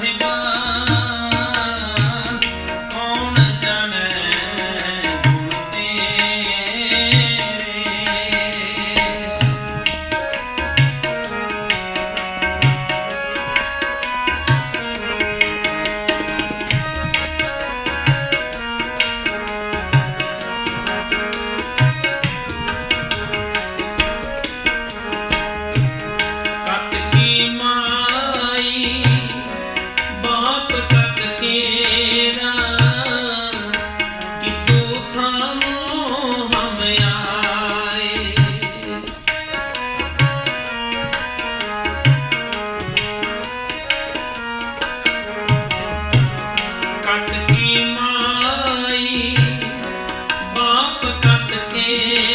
don't ਕਤ ਕੀ ਮਾਈ ਬਾਪ ਕਤ ਕੇ